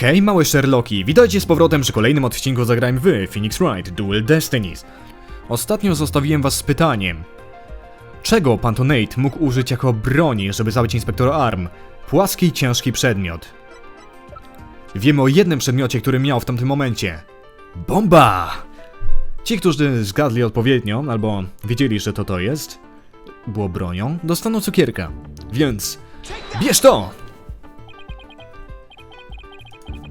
Hej, małe Sherlocki, witajcie z powrotem przy kolejnym odcinku Zagrałem wy, Phoenix Wright, Duel Destinies. Ostatnio zostawiłem was z pytaniem. Czego pan to Nate mógł użyć jako broni, żeby zabić inspektora ARM? Płaski, ciężki przedmiot. Wiemy o jednym przedmiocie, który miał w tamtym momencie. Bomba! Ci, którzy zgadli odpowiednio, albo wiedzieli, że to to jest, było bronią, dostaną cukierka. Więc bierz to!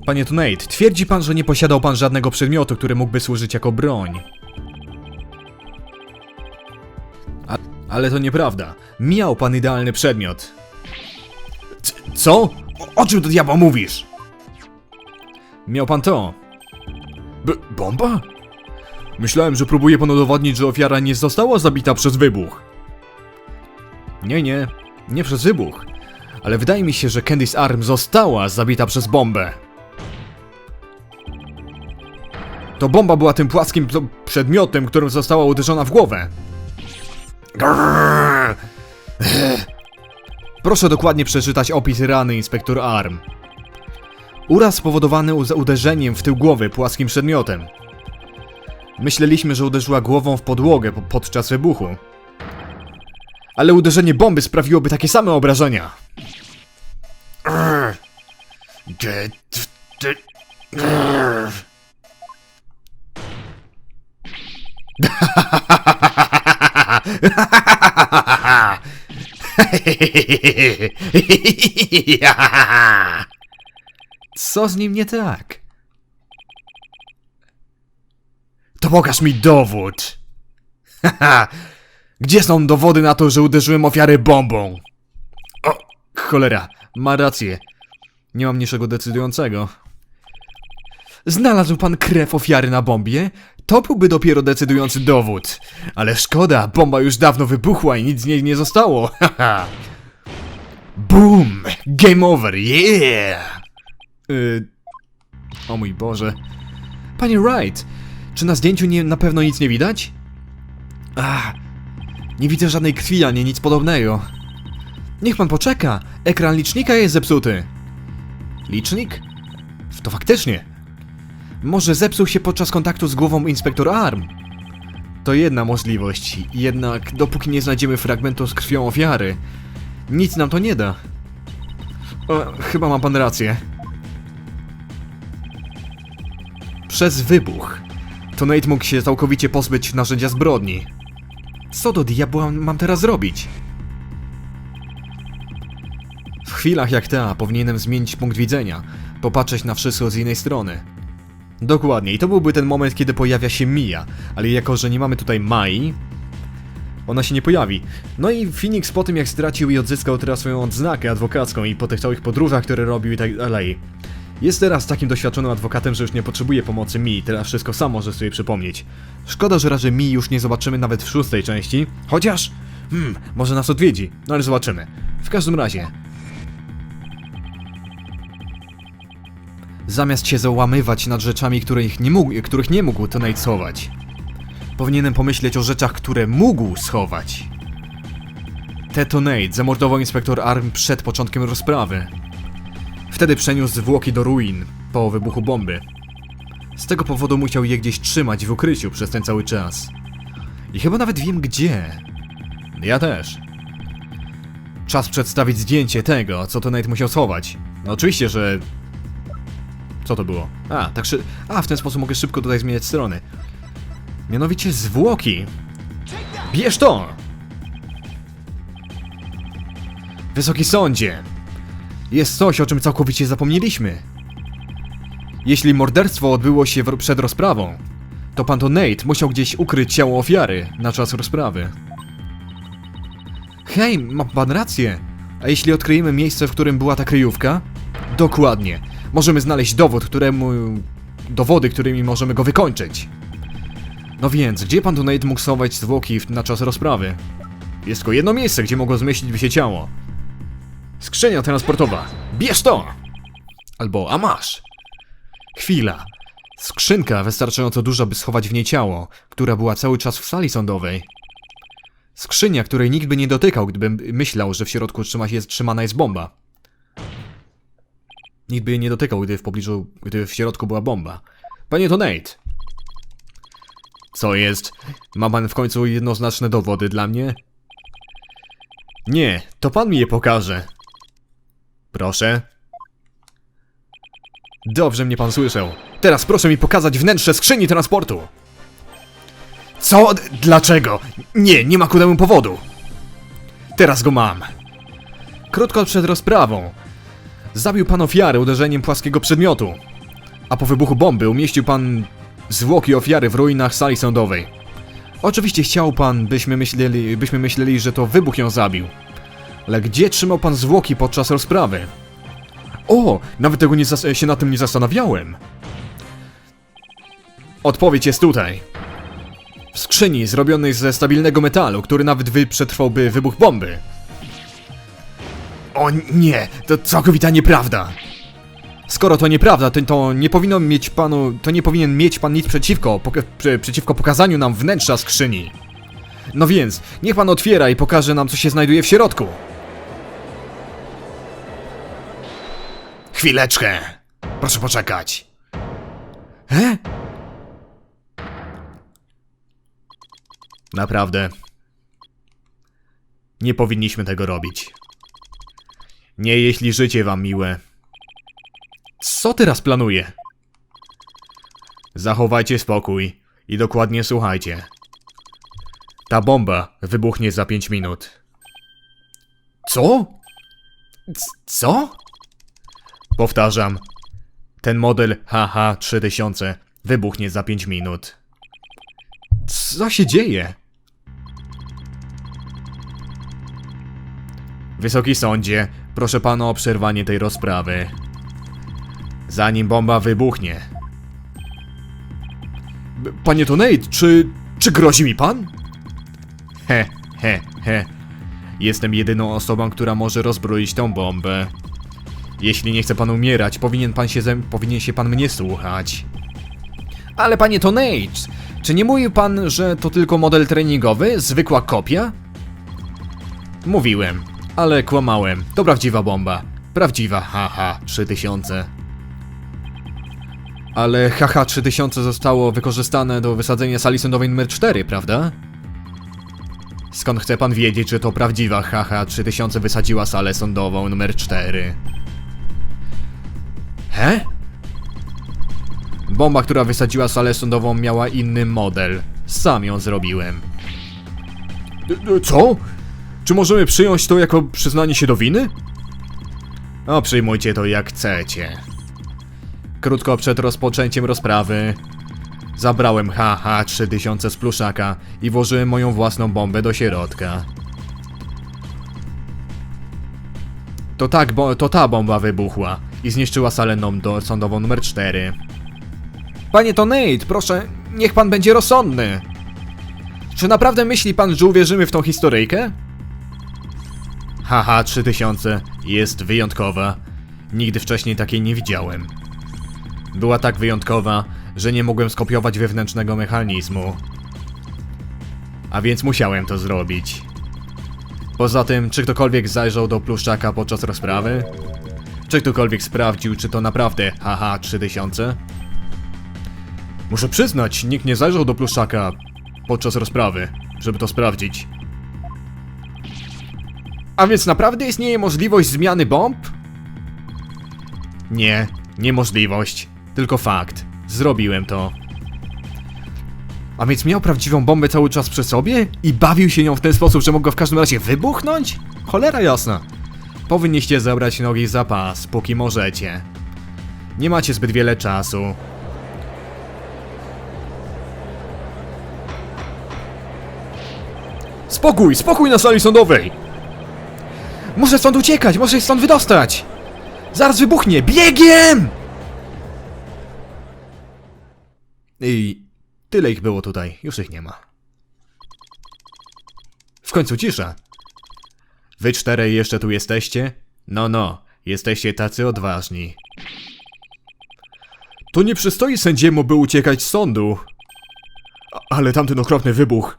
Panie Tunate, twierdzi pan, że nie posiadał pan żadnego przedmiotu, który mógłby służyć jako broń. A, ale to nieprawda. Miał pan idealny przedmiot. C co? O, o czym do diabła mówisz? Miał pan to. B bomba? Myślałem, że próbuje pan udowodnić, że ofiara nie została zabita przez wybuch. Nie, nie, nie przez wybuch. Ale wydaje mi się, że Candice Arm została zabita przez bombę. To bomba była tym płaskim przedmiotem, którym została uderzona w głowę. Grrr. Proszę dokładnie przeczytać opis rany inspektor Arm. Uraz spowodowany uderzeniem w tył głowy płaskim przedmiotem. Myśleliśmy, że uderzyła głową w podłogę po- podczas wybuchu. Ale uderzenie bomby sprawiłoby takie same obrażenia. Grrr. Co z nim nie tak? To pokaż mi dowód. Gdzie są dowody na to, że uderzyłem ofiarę bombą? O, cholera, ma rację. Nie mam niczego decydującego. Znalazł pan krew ofiary na bombie? To byłby dopiero decydujący dowód. Ale szkoda, bomba już dawno wybuchła i nic z niej nie zostało. Haha. Boom! Game over, yeah! Yy... O mój Boże. Panie Wright, czy na zdjęciu nie, na pewno nic nie widać? Ach, nie widzę żadnej krwi ani nic podobnego. Niech pan poczeka, ekran licznika jest zepsuty. Licznik? To faktycznie. Może zepsuł się podczas kontaktu z głową inspektor Arm. To jedna możliwość, jednak dopóki nie znajdziemy fragmentu z krwią ofiary, nic nam to nie da. O, chyba ma pan rację. Przez wybuch. To Nate mógł się całkowicie pozbyć narzędzia zbrodni. Co do diabła mam teraz zrobić? W chwilach jak ta powinienem zmienić punkt widzenia, popatrzeć na wszystko z innej strony. Dokładnie, i to byłby ten moment, kiedy pojawia się Mia, ale jako, że nie mamy tutaj Mai, ona się nie pojawi. No i Phoenix po tym, jak stracił i odzyskał teraz swoją odznakę adwokacką i po tych całych podróżach, które robił i tak dalej, jest teraz takim doświadczonym adwokatem, że już nie potrzebuje pomocy Mi, teraz wszystko sam może sobie przypomnieć. Szkoda, że raczej Mi już nie zobaczymy nawet w szóstej części, chociaż... Hmm, może nas odwiedzi, no ale zobaczymy. W każdym razie, Zamiast się załamywać nad rzeczami, których nie mógł, których nie mógł Tonight schować. Powinienem pomyśleć o rzeczach, które mógł schować. Tetonate zamordował inspektor Arm przed początkiem rozprawy. Wtedy przeniósł zwłoki do ruin po wybuchu bomby. Z tego powodu musiał je gdzieś trzymać w ukryciu przez ten cały czas. I chyba nawet wiem gdzie. Ja też. Czas przedstawić zdjęcie tego, co Tonate musiał schować. No oczywiście, że co to było? A, tak szy... A, w ten sposób mogę szybko tutaj zmieniać strony. Mianowicie zwłoki. Bierz to! Wysoki sądzie! Jest coś, o czym całkowicie zapomnieliśmy. Jeśli morderstwo odbyło się przed rozprawą, to pan to Nate musiał gdzieś ukryć ciało ofiary na czas rozprawy. Hej, ma pan rację. A jeśli odkryjemy miejsce, w którym była ta kryjówka? Dokładnie. Możemy znaleźć dowód, któremu... Dowody, którymi możemy go wykończyć. No więc, gdzie pan Donate mógł schować zwłoki na czas rozprawy? Jest tylko jedno miejsce, gdzie mogło zmieścić by się ciało. Skrzynia transportowa. Bierz to! Albo, a masz. Chwila. Skrzynka wystarczająco duża, by schować w niej ciało, która była cały czas w sali sądowej. Skrzynia, której nikt by nie dotykał, gdyby myślał, że w środku trzyma się, trzymana jest bomba. Nikt by jej nie dotykał, gdy w pobliżu, gdy w środku była bomba. Panie to Nate. Co jest? Ma pan w końcu jednoznaczne dowody dla mnie? Nie, to pan mi je pokaże. Proszę. Dobrze mnie pan słyszał. Teraz proszę mi pokazać wnętrze skrzyni transportu. Co? Dlaczego? Nie, nie ma ku temu powodu. Teraz go mam. Krótko przed rozprawą. Zabił pan ofiarę uderzeniem płaskiego przedmiotu. A po wybuchu bomby umieścił pan zwłoki ofiary w ruinach sali sądowej. Oczywiście chciał pan, byśmy myśleli, byśmy myśleli, że to wybuch ją zabił. Ale gdzie trzymał pan zwłoki podczas rozprawy? O, nawet tego nie się na tym nie zastanawiałem. Odpowiedź jest tutaj. W skrzyni zrobionej ze stabilnego metalu, który nawet wy przetrwałby wybuch bomby. O nie, to całkowita nieprawda. Skoro to nieprawda, to, to nie powinno mieć panu, to nie powinien mieć pan nic przeciwko, poka- prze, przeciwko pokazaniu nam wnętrza skrzyni. No więc, niech pan otwiera i pokaże nam, co się znajduje w środku. Chwileczkę. Proszę poczekać. He? Naprawdę. Nie powinniśmy tego robić. Nie jeśli życie wam miłe. Co teraz planuje? Zachowajcie spokój i dokładnie słuchajcie. Ta bomba wybuchnie za 5 minut. Co? C- co? Powtarzam. Ten model HH3000 wybuchnie za 5 minut. Co się dzieje? Wysoki sądzie, proszę pana o przerwanie tej rozprawy. Zanim bomba wybuchnie. B- Panie Tonate, czy. czy grozi mi pan? He, he, he. Jestem jedyną osobą, która może rozbroić tą bombę. Jeśli nie chce pan umierać, powinien pan się, zem- powinien się pan mnie słuchać. Ale panie Tonate, czy nie mówił pan, że to tylko model treningowy, zwykła kopia? Mówiłem, ale kłamałem. To prawdziwa bomba. Prawdziwa haha 3000. Ale haha 3000 zostało wykorzystane do wysadzenia sali sądowej numer 4, prawda? Skąd chce pan wiedzieć, że to prawdziwa haha 3000 wysadziła salę sądową numer 4? He? Bomba, która wysadziła salę sądową miała inny model. Sam ją zrobiłem. Co? Czy możemy przyjąć to jako przyznanie się do winy? O, przyjmujcie to jak chcecie. Krótko przed rozpoczęciem rozprawy zabrałem HH3000 z pluszaka i włożyłem moją własną bombę do środka. To tak, to ta bomba wybuchła i zniszczyła salę do sądową numer 4. Panie to Nate, proszę, niech pan będzie rozsądny. Czy naprawdę myśli pan, że uwierzymy w tą historyjkę? Haha, 3000 jest wyjątkowa. Nigdy wcześniej takiej nie widziałem. Była tak wyjątkowa, że nie mogłem skopiować wewnętrznego mechanizmu. A więc musiałem to zrobić. Poza tym, czy ktokolwiek zajrzał do pluszczaka podczas rozprawy? Czy ktokolwiek sprawdził, czy to naprawdę haha 3000? Muszę przyznać, nikt nie zajrzał do pluszczaka podczas rozprawy, żeby to sprawdzić. A więc naprawdę istnieje możliwość zmiany bomb? Nie, niemożliwość, tylko fakt. Zrobiłem to. A więc miał prawdziwą bombę cały czas przy sobie i bawił się nią w ten sposób, że mogła w każdym razie wybuchnąć? Cholera jasna. Powinniście zabrać nogi za pas, póki możecie. Nie macie zbyt wiele czasu. Spokój, spokój na sali sądowej! Muszę stąd uciekać, muszę się stąd wydostać! Zaraz wybuchnie, biegiem! I tyle ich było tutaj, już ich nie ma. W końcu cisza. Wy czterej jeszcze tu jesteście? No, no, jesteście tacy odważni. To nie przystoi sędziemu, by uciekać z sądu. Ale tamten okropny wybuch.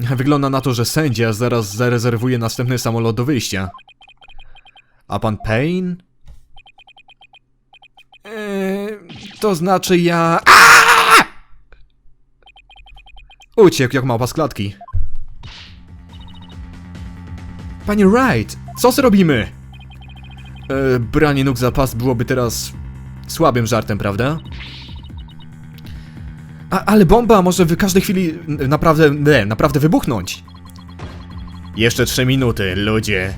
Wygląda na to, że sędzia zaraz zarezerwuje następny samolot do wyjścia. A pan Payne? Eee, to znaczy ja... Aaaa! Uciekł jak małpa z klatki. Panie Wright, co zrobimy? Eee, branie nóg za pas byłoby teraz słabym żartem, prawda? A, ale bomba może w każdej chwili naprawdę, nie, naprawdę wybuchnąć. Jeszcze trzy minuty, ludzie.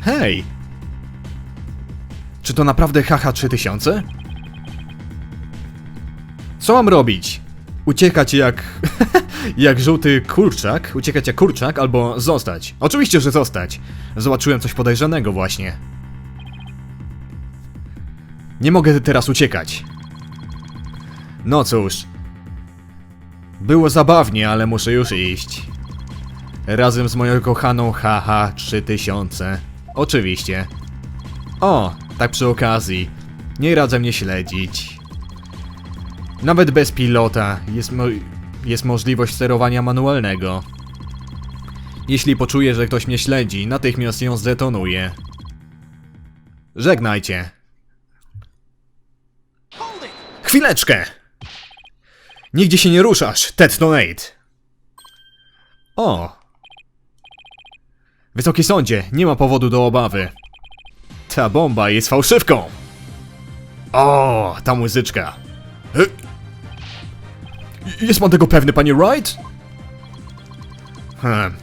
Hej! Czy to naprawdę HH 3000? Co mam robić? Uciekać jak... jak żółty kurczak? Uciekać jak kurczak albo zostać? Oczywiście, że zostać. Zobaczyłem coś podejrzanego właśnie. Nie mogę teraz uciekać. No cóż. Było zabawnie, ale muszę już iść. Razem z moją kochaną HH 3000. Oczywiście. O, tak przy okazji. Nie radzę mnie śledzić. Nawet bez pilota jest, mo jest możliwość sterowania manualnego. Jeśli poczuję, że ktoś mnie śledzi, natychmiast ją zdetonuję. Żegnajcie. Chwileczkę! Nigdzie się nie ruszasz, Ted Tonate. O! Wysoki sądzie, nie ma powodu do obawy. Ta bomba jest fałszywką! O, ta muzyczka. E? Jest pan tego pewny, panie Wright? Hmm.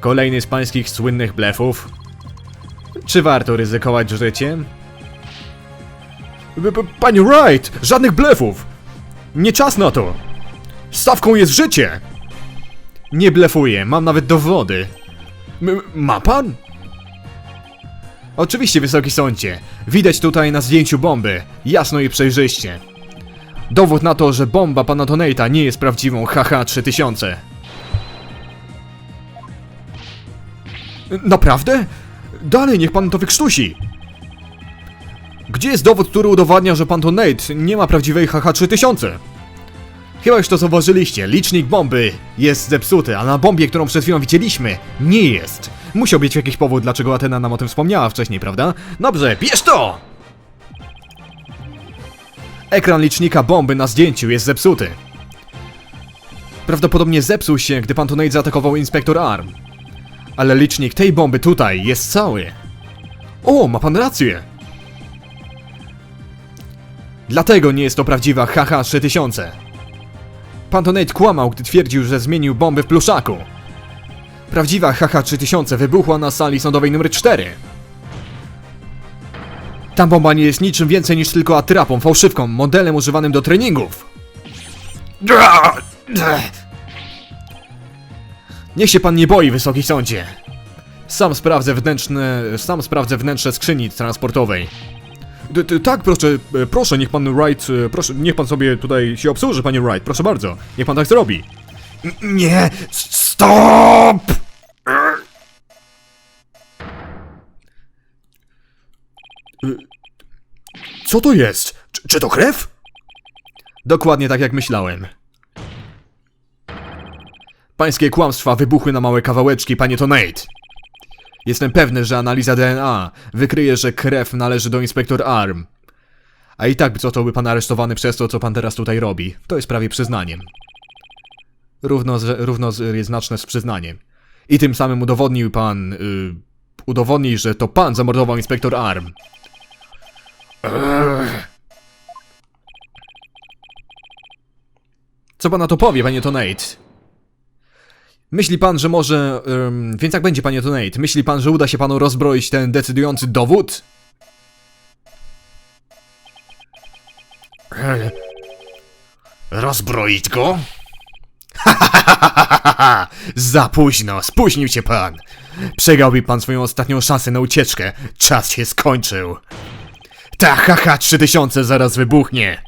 Kolejny z pańskich słynnych blefów. Czy warto ryzykować życiem? Panie Wright, żadnych blefów! Nie czas na to! Stawką jest życie! Nie blefuję, mam nawet dowody. M ma pan? Oczywiście, wysoki sądzie. Widać tutaj na zdjęciu bomby, jasno i przejrzyście. Dowód na to, że bomba pana Tonate'a nie jest prawdziwą HH-3000. Naprawdę? Dalej, niech pan to wykrztusi! Gdzie jest dowód, który udowadnia, że pan Tonate nie ma prawdziwej HH-3000? Chyba już to zauważyliście, licznik bomby jest zepsuty, a na bombie, którą przed chwilą widzieliśmy, nie jest. Musiał być jakiś powód, dlaczego Atena nam o tym wspomniała wcześniej, prawda? Dobrze, bierz to! Ekran licznika bomby na zdjęciu jest zepsuty. Prawdopodobnie zepsuł się, gdy pan Tonate zaatakował Inspektor Arm. Ale licznik tej bomby tutaj jest cały. O, ma pan rację! Dlatego nie jest to prawdziwa HH-3000. Pan Tonate kłamał, gdy twierdził, że zmienił bomby w pluszaku. Prawdziwa HH-3000 wybuchła na sali sądowej nr 4. Ta bomba nie jest niczym więcej niż tylko atrapą, fałszywką, modelem używanym do treningów. Niech się pan nie boi, wysoki sądzie. Sam sprawdzę wnętrzne, sam sprawdzę wnętrze skrzyni transportowej. Tak, proszę, e, proszę, niech pan Wright, e, proszę, niech pan sobie tutaj się obsłuży, panie Wright, proszę bardzo. Niech pan tak zrobi. Nie, stop! Y, Co to jest? Czy, czy to krew? Dokładnie tak jak myślałem. Pańskie kłamstwa wybuchły na małe kawałeczki, panie Tonate. Jestem pewny, że analiza DNA wykryje, że krew należy do inspektor Arm. A i tak zostałby pan aresztowany przez to, co pan teraz tutaj robi. To jest prawie przyznaniem. Równo, równo jest znaczne z przyznaniem. I tym samym udowodnił pan... Y, udowodni, że to pan zamordował inspektor Arm. Co pan na to powie, panie Tonate? Myśli pan, że może. ym, więc jak będzie, panie Tonate? Myśli pan, że uda się panu rozbroić ten decydujący dowód? Rozbroić go? Za późno, spóźnił się pan. Przegrałby pan swoją ostatnią szansę na ucieczkę. Czas się skończył. Ta haha 3000 zaraz wybuchnie.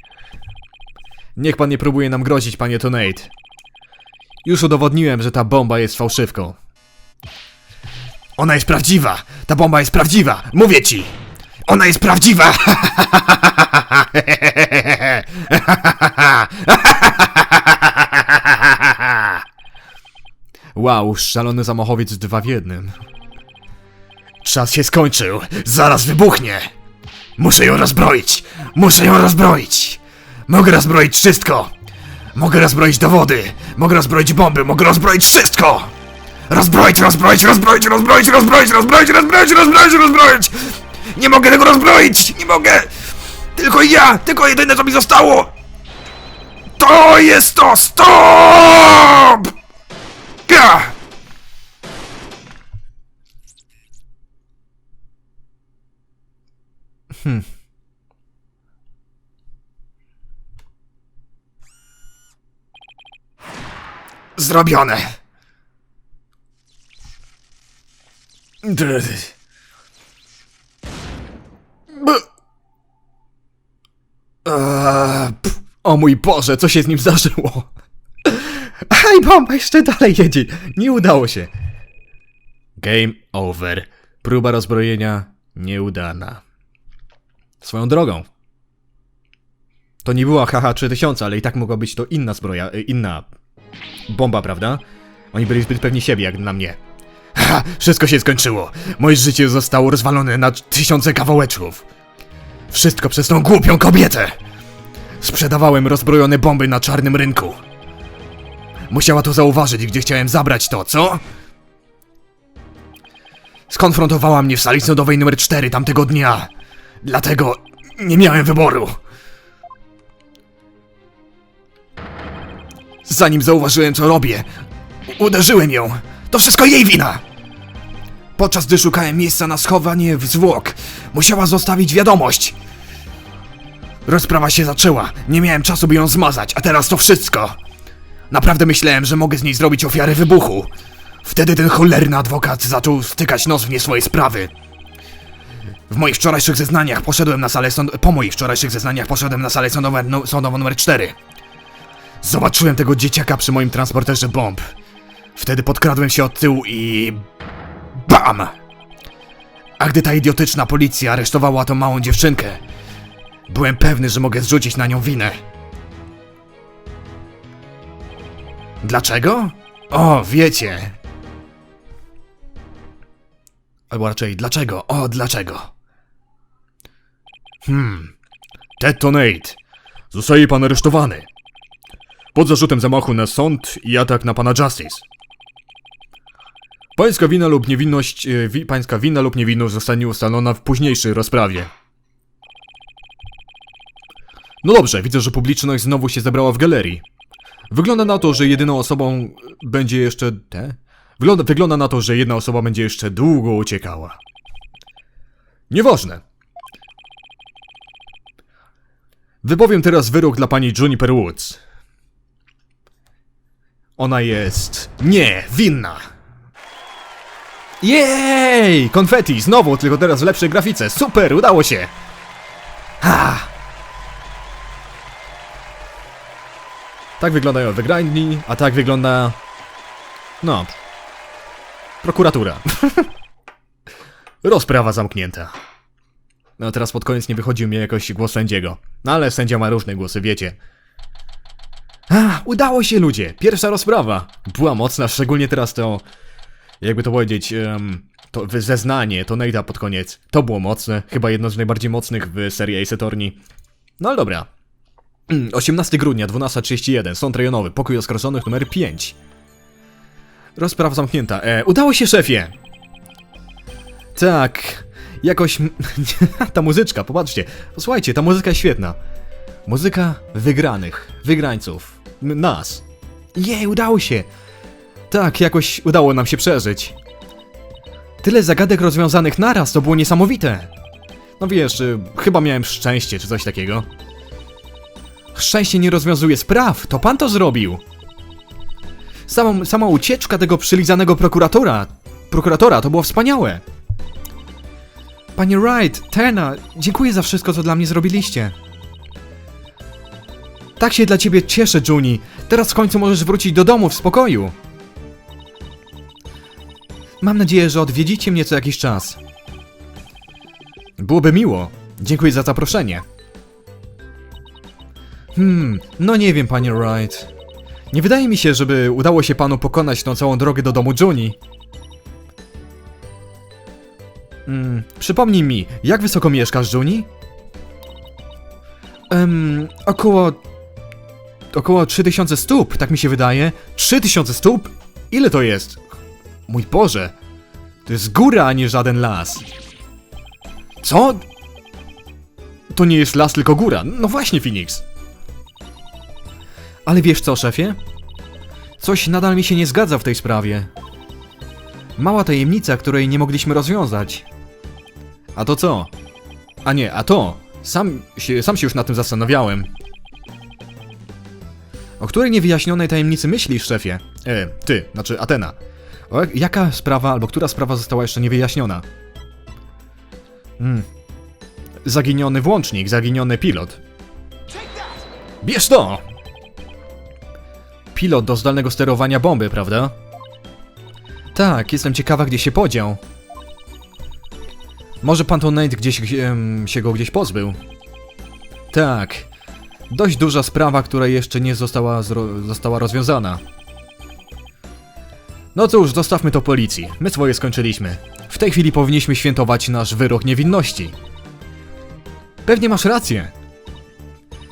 Niech pan nie próbuje nam grozić, panie Tonate. Już udowodniłem, że ta bomba jest fałszywką. Ona jest prawdziwa! Ta bomba jest prawdziwa! Mówię ci! Ona jest prawdziwa! Wow, szalony zamachowiec dwa w jednym. Czas się skończył! Zaraz wybuchnie! Muszę ją rozbroić! Muszę ją rozbroić! Mogę rozbroić wszystko! Mogę rozbroić dowody! Mogę rozbroić bomby! Mogę rozbroić wszystko! Rozbroić, rozbroić, rozbroić, rozbroić, rozbroić, rozbroić, rozbroić, rozbroić, rozbroić! Nie mogę tego rozbroić! Nie mogę! Tylko ja! Tylko jedyne co mi zostało! To jest to! Stop! Ja! Zrobione. O mój Boże, co się z nim zdarzyło? Hej, bomba jeszcze dalej jedzie. Nie udało się. Game over. Próba rozbrojenia nieudana. Swoją drogą. To nie była HH3000, ale i tak mogła być to inna zbroja, y, inna bomba, prawda? Oni byli zbyt pewni siebie, jak na mnie. Ha! Wszystko się skończyło. Moje życie zostało rozwalone na tysiące kawałeczków. Wszystko przez tą głupią kobietę. Sprzedawałem rozbrojone bomby na czarnym rynku. Musiała to zauważyć, gdzie chciałem zabrać to, co? Skonfrontowała mnie w sali sądowej numer 4 tamtego dnia. Dlatego nie miałem wyboru. Zanim zauważyłem, co robię, uderzyłem ją. To wszystko jej wina! Podczas gdy szukałem miejsca na schowanie zwłok, musiała zostawić wiadomość. Rozprawa się zaczęła, nie miałem czasu, by ją zmazać, a teraz to wszystko. Naprawdę myślałem, że mogę z niej zrobić ofiarę wybuchu. Wtedy ten cholerny adwokat zaczął wtykać nos w nie swoje sprawy. W moich wczorajszych zeznaniach poszedłem na salę sąd... Po moich wczorajszych zeznaniach poszedłem na salę sądową, no, sądową numer 4. Zobaczyłem tego dzieciaka przy moim transporterze bomb. Wtedy podkradłem się od tyłu i... BAM! A gdy ta idiotyczna policja aresztowała tą małą dziewczynkę, byłem pewny, że mogę zrzucić na nią winę. Dlaczego? O, wiecie. Albo raczej, dlaczego? O, dlaczego? Hmm. Ted to Nate. Zostaje pan aresztowany. Pod zarzutem zamachu na sąd i atak na pana Justice. Pańska wina lub niewinność, e, wi, pańska wina lub niewinność zostanie ustalona w późniejszej rozprawie. No dobrze, widzę, że publiczność znowu się zebrała w galerii. Wygląda na to, że jedyną osobą będzie jeszcze te? Wygląda, wygląda na to, że jedna osoba będzie jeszcze długo uciekała. Nieważne. Wypowiem teraz wyrok dla pani Juniper Woods. Ona jest... nie, winna. Jej! Konfetti, znowu, tylko teraz w lepszej grafice. Super, udało się! Ha! Tak wyglądają wygrani, a tak wygląda... No... Prokuratura. Rozprawa zamknięta. No teraz pod koniec nie wychodził mi jakoś głos sędziego. No ale sędzia ma różne głosy, wiecie. A, udało się ludzie! Pierwsza rozprawa! Była mocna, szczególnie teraz to... Jakby to powiedzieć... em, to zeznanie, to Nejda pod koniec. To było mocne, chyba jedno z najbardziej mocnych w serii Ace Attorney. No ale dobra. 18 grudnia, 12.31, sąd rejonowy, pokój oskarżonych numer 5. Rozprawa zamknięta. E, udało się, szefie! Tak, jakoś... ta muzyczka, popatrzcie. Posłuchajcie, ta muzyka jest świetna. Muzyka wygranych, wygrańców, nas. Jej, udało się! Tak, jakoś udało nam się przeżyć. Tyle zagadek rozwiązanych naraz, to było niesamowite. No wiesz, y, chyba miałem szczęście, czy coś takiego. Szczęście nie rozwiązuje spraw, to pan to zrobił. Samą, sama ucieczka tego przylizanego prokuratora, prokuratora, to było wspaniałe. Panie Wright, Tena, dziękuję za wszystko, co dla mnie zrobiliście. Tak się dla ciebie cieszę, Juni. Teraz w końcu możesz wrócić do domu w spokoju. Mam nadzieję, że odwiedzicie mnie co jakiś czas. Byłoby miło. Dziękuję za zaproszenie. Hmm, no nie wiem, panie Wright. Nie wydaje mi się, żeby udało się panu pokonać tą całą drogę do domu Juni. Hmm, przypomnij mi, jak wysoko mieszkasz, Juni? Em, około... Około 3000 stóp, tak mi się wydaje. 3000 stóp? Ile to jest? Mój Boże. To jest góra, a nie żaden las. Co? To nie jest las, tylko góra. No właśnie, Phoenix. Ale wiesz co, szefie? Coś nadal mi się nie zgadza w tej sprawie. Mała tajemnica, której nie mogliśmy rozwiązać. A to co? A nie, a to. Sam się, sam się już nad tym zastanawiałem. O której niewyjaśnionej tajemnicy myślisz, szefie? E, ty, znaczy Atena. O, jak- jaka sprawa, albo która sprawa została jeszcze niewyjaśniona? Hmm. Zaginiony włącznik, zaginiony pilot. Bierz to! Pilot do zdalnego sterowania bomby, prawda? Tak, jestem ciekawa, gdzie się podział. Może pan to Nate gdzieś em, się go gdzieś pozbył? Tak. Dość duża sprawa, która jeszcze nie została, została rozwiązana. No cóż, zostawmy to policji. My swoje skończyliśmy. W tej chwili powinniśmy świętować nasz wyrok niewinności. Pewnie masz rację.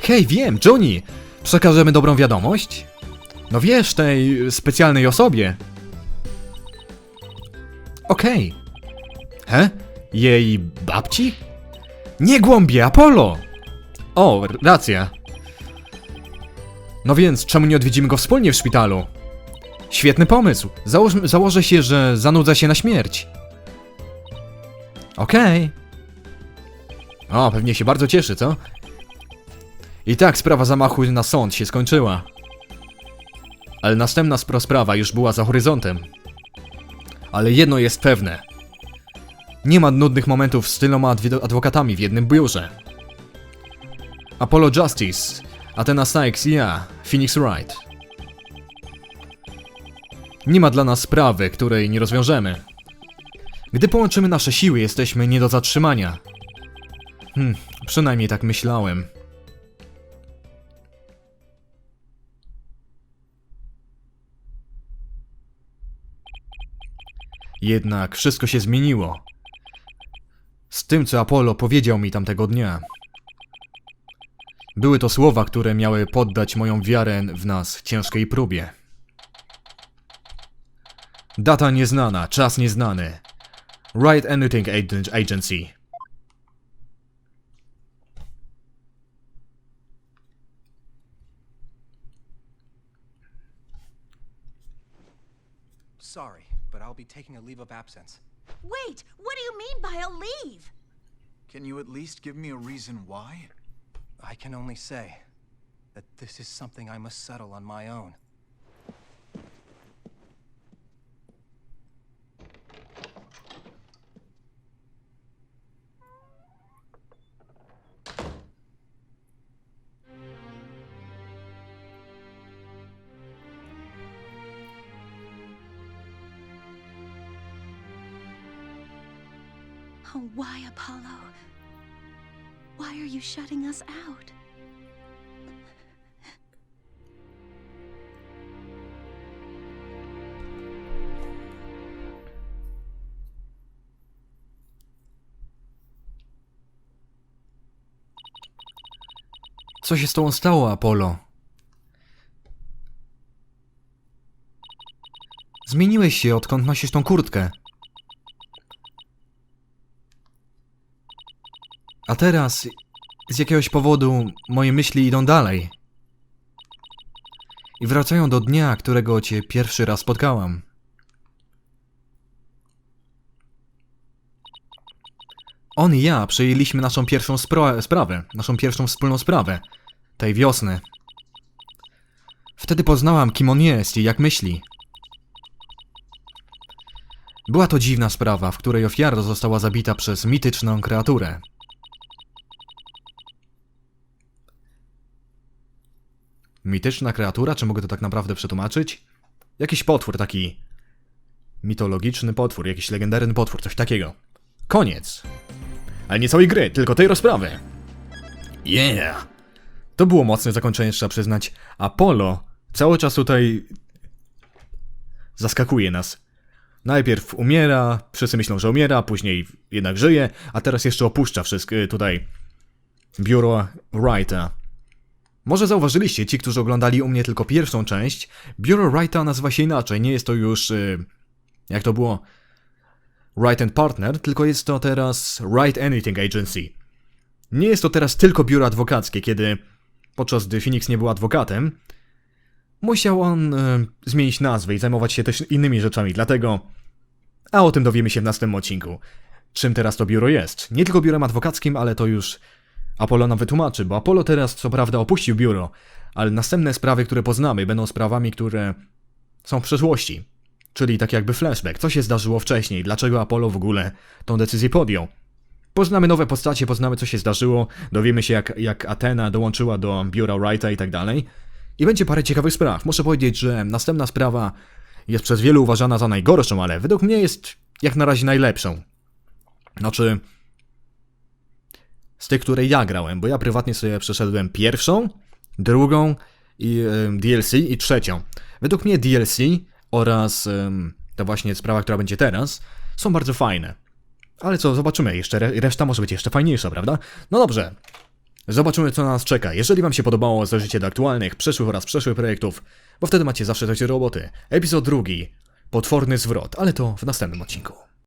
Hej, wiem, Johnny! Przekażemy dobrą wiadomość? No wiesz, tej specjalnej osobie. Okej. He? Jej babci? Nie głąbie, Apollo! O, racja. No więc, czemu nie odwiedzimy go wspólnie w szpitalu? Świetny pomysł. Założ, założę się, że zanudza się na śmierć. Okej. O, pewnie się bardzo cieszy, co? I tak sprawa zamachu na sąd się skończyła. Ale następna spro- sprawa już była za horyzontem. Ale jedno jest pewne. Nie ma nudnych momentów z tyloma adwokatami w jednym biurze. Apollo Justice, Athena Sykes i ja, Phoenix Wright. Nie ma dla nas sprawy, której nie rozwiążemy. Gdy połączymy nasze siły, jesteśmy nie do zatrzymania. Hmm, przynajmniej tak myślałem. Jednak wszystko się zmieniło. Z tym, co Apollo powiedział mi tamtego dnia. Były to słowa, które miały poddać moją wiarę w nas ciężkiej próbie. Data nieznana, czas nieznany. Right Anything Agen- Agency. Sorry, but I'll be taking a leave of absence. Wait, what do you mean by a leave? Can you at least give me a reason why? I can only say that this is something I must settle on my own. Oh, why, Apollo? Why are you shutting us out? Co się z tobą stało, Apollo? Zmieniłeś się, odkąd nosisz tą kurtkę. A teraz, z jakiegoś powodu, moje myśli idą dalej. I wracają do dnia, którego cię pierwszy raz spotkałam. On i ja przejęliśmy naszą pierwszą spra- sprawę, naszą pierwszą wspólną sprawę. Tej wiosny. Wtedy poznałam, kim on jest i jak myśli. Była to dziwna sprawa, w której ofiara została zabita przez mityczną kreaturę. Mityczna kreatura? Czy mogę to tak naprawdę przetłumaczyć? Jakiś potwór taki. Mitologiczny potwór, jakiś legendarny potwór, coś takiego. Koniec. Ale nie całej gry, tylko tej rozprawy. Yeah! To było mocne zakończenie, trzeba przyznać. Apollo cały czas tutaj zaskakuje nas. Najpierw umiera, wszyscy myślą, że umiera, później jednak żyje, a teraz jeszcze opuszcza wszystko tutaj biuro Wrighta. Może zauważyliście, ci, którzy oglądali u mnie tylko pierwszą część, biuro Wrighta nazywa się inaczej. Nie jest to już, y, jak to było, Wright and Partner, tylko jest to teraz Wright Anything Agency. Nie jest to teraz tylko biuro adwokackie, kiedy podczas gdy Phoenix nie był adwokatem, musiał on y, zmienić nazwę i zajmować się też innymi rzeczami, dlatego... A o tym dowiemy się w następnym odcinku. Czym teraz to biuro jest? Nie tylko biurem adwokackim, ale to już Apollo nam wytłumaczy, bo Apollo teraz co prawda opuścił biuro, ale następne sprawy, które poznamy, będą sprawami, które są w przeszłości. Czyli tak jakby flashback, co się zdarzyło wcześniej, dlaczego Apollo w ogóle tą decyzję podjął. Poznamy nowe postacie, poznamy co się zdarzyło, dowiemy się jak, jak Atena dołączyła do biura Wrighta i tak dalej. I będzie parę ciekawych spraw. Muszę powiedzieć, że następna sprawa jest przez wielu uważana za najgorszą, ale według mnie jest jak na razie najlepszą. Znaczy, z tych, które ja grałem, bo ja prywatnie sobie przeszedłem pierwszą, drugą i em, DLC i trzecią. Według mnie DLC oraz em, ta właśnie sprawa, która będzie teraz, są bardzo fajne. Ale co, zobaczymy, jeszcze re- reszta może być jeszcze fajniejsza, prawda? No dobrze. Zobaczymy, co nas czeka. Jeżeli Wam się podobało, zajrzyjcie do aktualnych, przeszłych oraz przeszłych projektów, bo wtedy macie zawsze coś do roboty. Epizod drugi. Potworny zwrot, ale to w następnym odcinku.